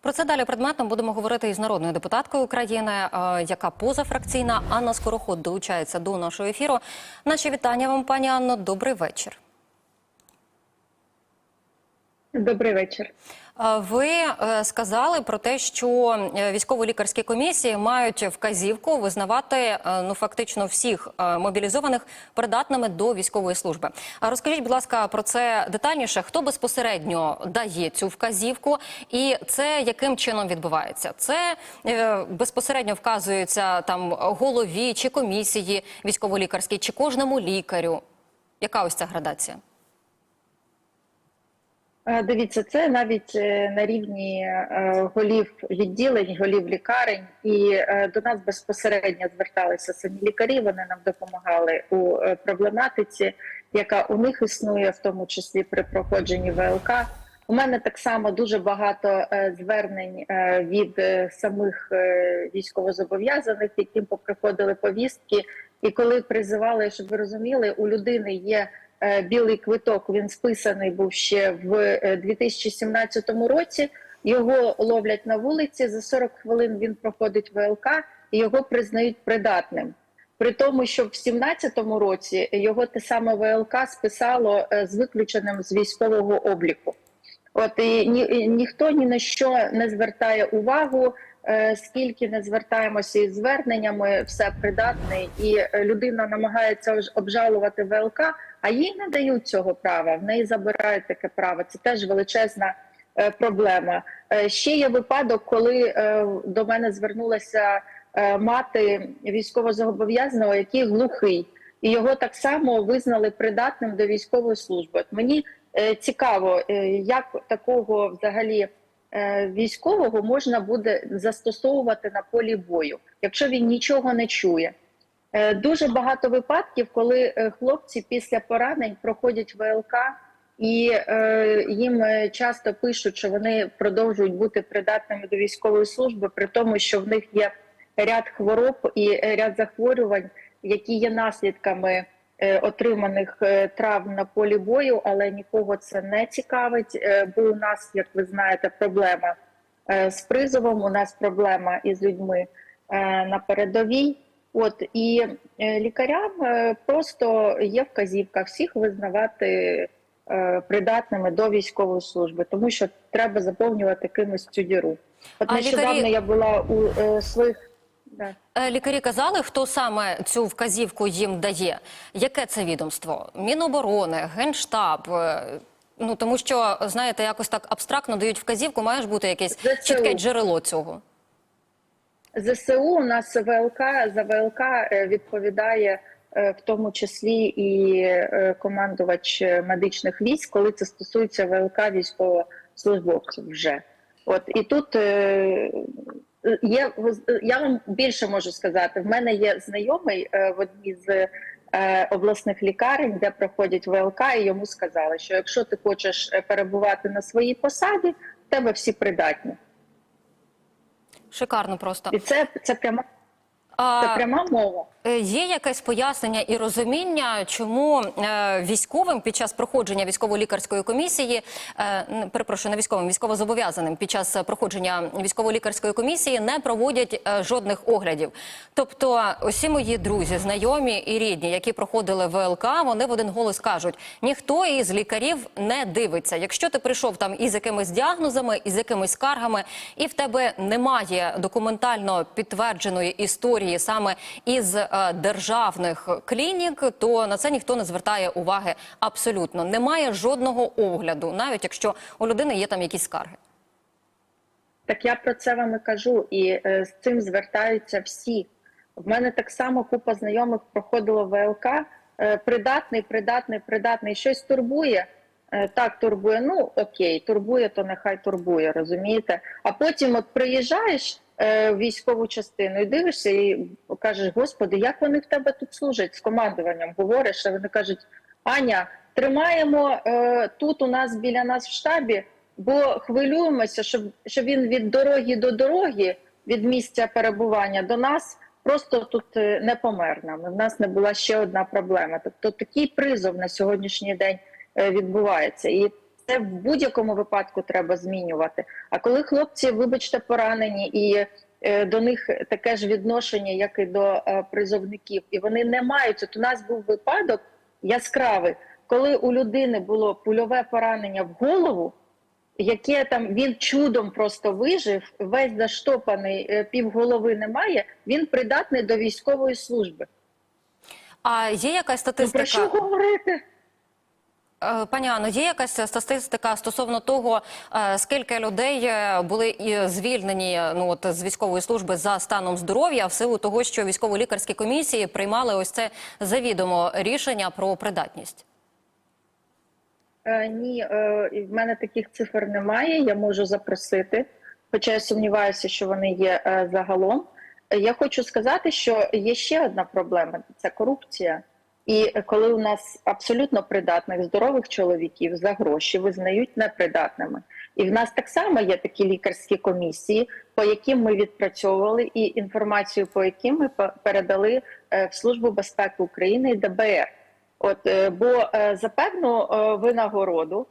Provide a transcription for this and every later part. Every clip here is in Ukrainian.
Про це далі предметно будемо говорити із народною депутаткою України, е, яка позафракційна Анна Скороход долучається до нашого ефіру. Наші вітання вам, пані Анно. Добрий вечір. Добрий вечір. Ви е, сказали про те, що е, військово-лікарські комісії мають вказівку визнавати е, ну фактично всіх мобілізованих придатними до військової служби. А розкажіть, будь ласка, про це детальніше. Хто безпосередньо дає цю вказівку, і це яким чином відбувається? Це безпосередньо вказується там голові чи комісії військово-лікарській, чи кожному лікарю? Яка ось ця градація? Е, Дивіться, це навіть е, на рівні е, голів відділень, голів лікарень, і до нас безпосередньо зверталися самі лікарі. Вони нам допомагали у проблематиці, яка у них існує, в тому числі при проходженні ВЛК. У мене так само дуже багато звернень від самих військовозобов'язаних, яким поприходили повістки. І коли призивали, щоб ви розуміли, у людини є білий квиток. Він списаний був ще в е, 2017 році. Його ловлять на вулиці. За 40 хвилин він проходить ВЛК і його признають придатним. При тому, що в 2017 році його те саме ВЛК списало е, з виключеним з військового обліку. От і ні, ніхто ні на що не звертає увагу. е, Скільки не звертаємося із зверненнями, все придатне, і е, людина намагається обжалувати ВЛК, а їй не дають цього права. В неї забирають таке право. Це теж величезна е, проблема. Е, Ще є випадок, коли е, до мене звернулася мати військовозобов'язаного, який глухий, і його так само визнали придатним до військової служби. Мені цікаво, як такого взагалі військового можна буде застосовувати на полі бою, якщо він нічого не чує. Е, Дуже багато випадків, коли е, хлопці після поранень проходять ВЛК, і е, їм часто пишуть, що вони продовжують бути придатними до військової служби, при тому, що в них є ряд хвороб і ряд захворювань, які є наслідками отриманих травм на полі бою, але нікого це не цікавить. Бо у нас, як ви знаєте, проблема з призовом. У нас проблема із людьми на передовій. От і е, лікарям е, просто є вказівка всіх визнавати е, придатними до військової служби, тому що треба заповнювати кимось цю діру. От А нещодавно лікарі- я була у е, своїх. Да. Лікарі казали, хто саме цю вказівку їм дає. Яке це відомство? Міноборони, генштаб. Ну тому що знаєте, якось так абстрактно дають вказівку, має ж бути якесь чітке джерело цього. ЗСУ у нас ВЛК за ВЛК е, відповідає е, в тому числі і е, командувач медичних військ, коли це стосується ВЛК військовослужбовців вже. От і тут є я вам більше можу сказати. В мене є знайомий в одній з обласних лікарень, де проходять ВЛК, і йому сказали, що якщо ти хочеш перебувати на своїй посаді, в тебе всі придатні. Шикарно просто. І це, це пряма це пряма мова. Е, Є якесь пояснення і розуміння, чому е, військовим під час проходження військово-лікарської комісії, е, перепрошую, не військовим, військовозобов'язаним під час проходження військово-лікарської комісії не проводять жодних оглядів. Тобто, усі мої друзі, знайомі і рідні, які проходили ВЛК, вони в один голос кажуть: ніхто із лікарів не дивиться. Якщо ти прийшов там із якимись діагнозами, із якимись скаргами, і в тебе немає документально підтвердженої історії саме із державних клінік, то на це ніхто не звертає уваги абсолютно. Немає жодного огляду, навіть якщо у людини є там якісь скарги. Так я про це вам і кажу, і е, з цим звертаються всі. В мене так само купа знайомих проходило ВЛК. Е, придатний, придатний, придатний. Щось турбує. Е, так, турбує. Ну окей, турбує, то нехай турбує, розумієте? А потім от приїжджаєш е, військову частину і дивишся, і кажеш, господи, як вони в тебе тут служать з командуванням? Говориш, а вони кажуть, Аня, тримаємо е, тут у нас біля нас в штабі, бо хвилюємося, щоб, щоб він від дороги до дороги, від місця перебування до нас просто тут е, не помер нам. У нас не була ще одна проблема. Тобто такий призов на сьогоднішній день е, відбувається. І це в будь-якому випадку треба змінювати. А коли хлопці, вибачте, поранені і е, до них таке ж відношення, як і до е, призовників, і вони не мають. От у нас був випадок яскравий, коли у людини було пульове поранення в голову, яке там він чудом просто вижив, весь заштопаний, е, півголови немає. Він придатний до військової служби. А є якась Ну, про що говорити? Е, Пані Анно, є якась статистика стосовно того, е, скільки людей е, були звільнені е, ну от з військової служби за станом здоров'я в силу того, що військово-лікарські комісії приймали ось це завідомо рішення про придатність? Е, ні, е, в мене таких цифр немає. Я можу запросити, хоча я сумніваюся, що вони є е, загалом. Е, Я хочу сказати, що є ще одна проблема це корупція. І коли у нас абсолютно придатних здорових чоловіків за гроші визнають непридатними, і в нас так само є такі лікарські комісії, по яким ми відпрацьовували, і інформацію по яким ми передали е, в Службу безпеки України і ДБР. От е, бо е, за певну винагороду,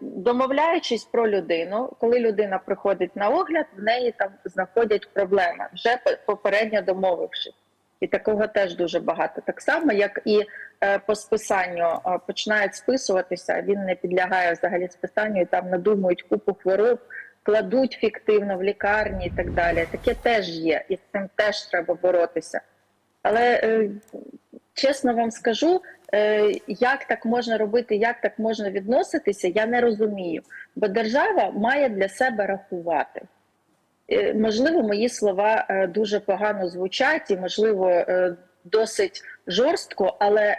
домовляючись про людину, коли людина приходить на огляд, в неї там знаходять проблеми, вже по- попередньо домовившись. І такого теж дуже багато. Так само, як і е, по списанню е, починають списуватися, він не підлягає взагалі списанню, і там надумують купу хвороб, кладуть фіктивно в лікарні і так далі. Таке теж є, і з цим теж треба боротися. Але е, чесно вам скажу, як так можна робити, як так можна відноситися, я не розумію. Бо держава має для себе рахувати. Е, Можливо, мої слова е, дуже погано звучать і, можливо, е, досить жорстко, але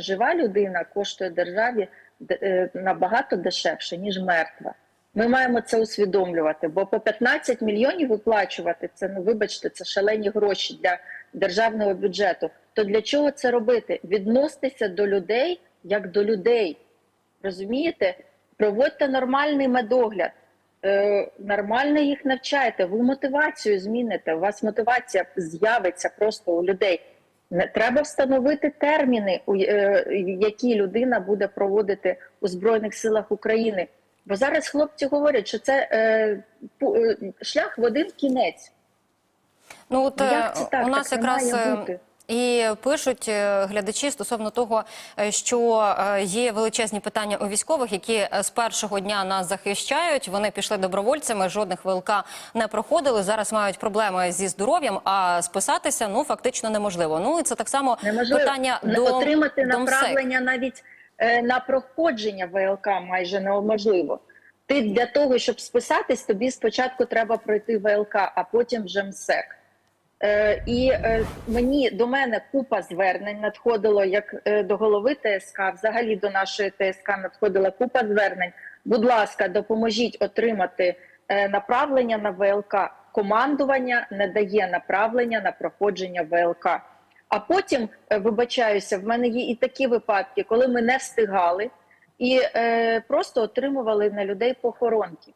жива людина коштує державі набагато дешевше, ніж мертва. Ми маємо це усвідомлювати, бо по 15 мільйонів виплачувати це, ну вибачте, це шалені гроші для державного бюджету. То для чого це робити? Відноситися до людей як до людей. Розумієте? Проводьте нормальний медогляд, е, нормально їх навчайте, ви мотивацію зміните. У вас мотивація з'явиться просто у людей. Не треба встановити терміни, у- е, які людина буде проводити у Збройних силах України. Бо зараз хлопці говорять, що це е, шлях в один кінець. Ну от Ну, як це так? у нас Так якраз. І пишуть е, глядачі стосовно того, е, що е, є величезні питання у військових, які з першого дня нас захищають. Вони пішли добровольцями, жодних ВЛК не проходили. Зараз мають проблеми зі здоров'ям, а списатися ну фактично неможливо. Ну і це так само Неможливо питання не до отримати до МСЕК. направлення навіть е, на проходження ВЛК майже неможливо. Ти для того, щоб списатись, тобі спочатку треба пройти ВЛК, а потім вже МСЕК. Е, і е, мені до мене купа звернень надходило як е, до голови ТСК, взагалі до нашої ТСК надходила купа звернень. Будь ласка, допоможіть отримати направлення на ВЛК. Командування не дає направлення на проходження ВЛК. А потім, вибачаюся, в мене є і такі випадки, коли ми не встигали і е, просто отримували на людей похоронки.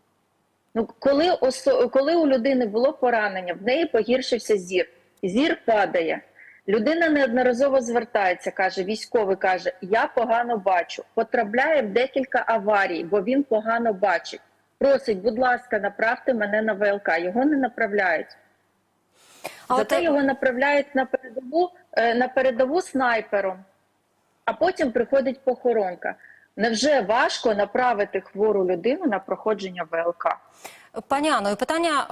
Ну, коли, осо... коли у людини було поранення, в неї погіршився зір, зір падає. Людина неодноразово звертається, каже, військовий каже: Я погано бачу, потрапляє в декілька аварій, бо він погано бачить. Просить, будь ласка, направте мене на ВЛК. Його не направляють. А Зате його направляють на передову, е, на передову снайпером, а потім приходить похоронка. Невже важко направити хвору людину на проходження ВЛК? Пані Анно, питання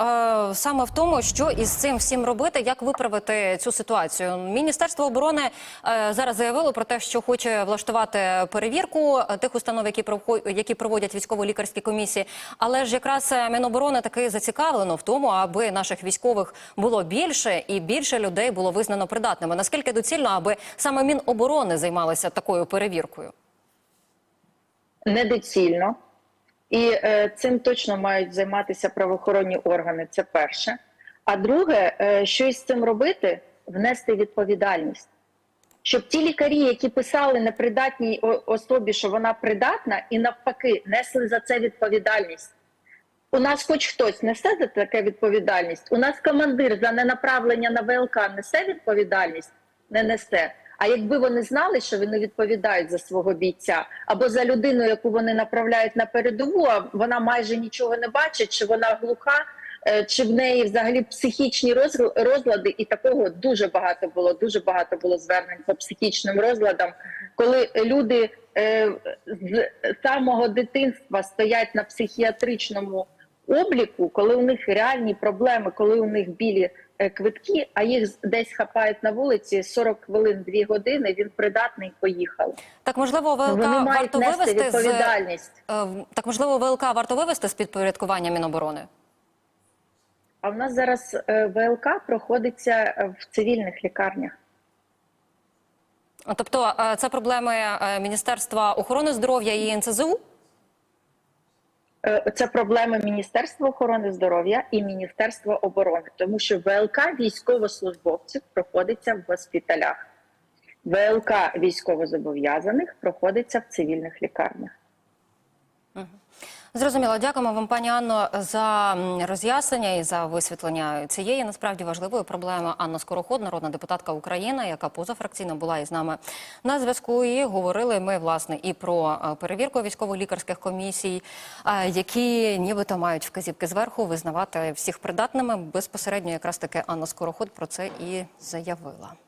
е, саме в тому, що із цим всім робити, як виправити цю ситуацію. Міністерство оборони е, зараз заявило про те, що хоче влаштувати перевірку е, тих установ, які які проводять військово-лікарські комісії. Але ж якраз е, Міноборони таки зацікавлено в тому, аби наших військових було більше і більше людей було визнано придатними. Наскільки доцільно, аби саме Міноборони займалися такою перевіркою? Недоцільно, і е, цим точно мають займатися правоохоронні органи. Це перше. А друге, е, що із цим робити, внести відповідальність. Щоб ті лікарі, які писали непридатній особі, що вона придатна, і навпаки, несли за це відповідальність. У нас хоч хтось несе за таке відповідальність. У нас командир за ненаправлення на ВЛК несе відповідальність, не несе. А якби вони знали, що вони відповідають за свого бійця, або за людину, яку вони направляють на передову, а вона майже нічого не бачить, чи вона глуха, е, чи в неї взагалі психічні розлади, і такого дуже багато було. Дуже багато було звернень по психічним розладам, коли люди е, з самого дитинства стоять на психіатричному обліку, коли у них реальні проблеми, коли у них білі квитки, а їх десь хапають на вулиці 40 хвилин, 2 години. Він придатний. Поїхали. Так можливо, ВЛК Вони варто вивести з відповідальність. е, так можливо, ВЛК варто вивести з підпорядкування Міноборони. А в нас зараз е, ВЛК проходиться е, в цивільних лікарнях. Тобто е, це проблеми е, Міністерства охорони здоров'я і НЦЗУ. Е, Це проблеми Міністерства охорони здоров'я і Міністерства оборони, тому що ВЛК військовослужбовців проходиться в госпіталях. ВЛК військовозобов'язаних проходиться в цивільних лікарнях. Зрозуміло, дякуємо вам, пані Анно, за роз'яснення і за висвітлення цієї насправді важливої проблеми. Анна Скороход, народна депутатка України, яка позафракційно була із нами на зв'язку. І говорили ми власне і про е, перевірку військово-лікарських комісій, е, які нібито мають вказівки зверху визнавати всіх придатними. Безпосередньо якраз таки Анна Скороход про це і заявила.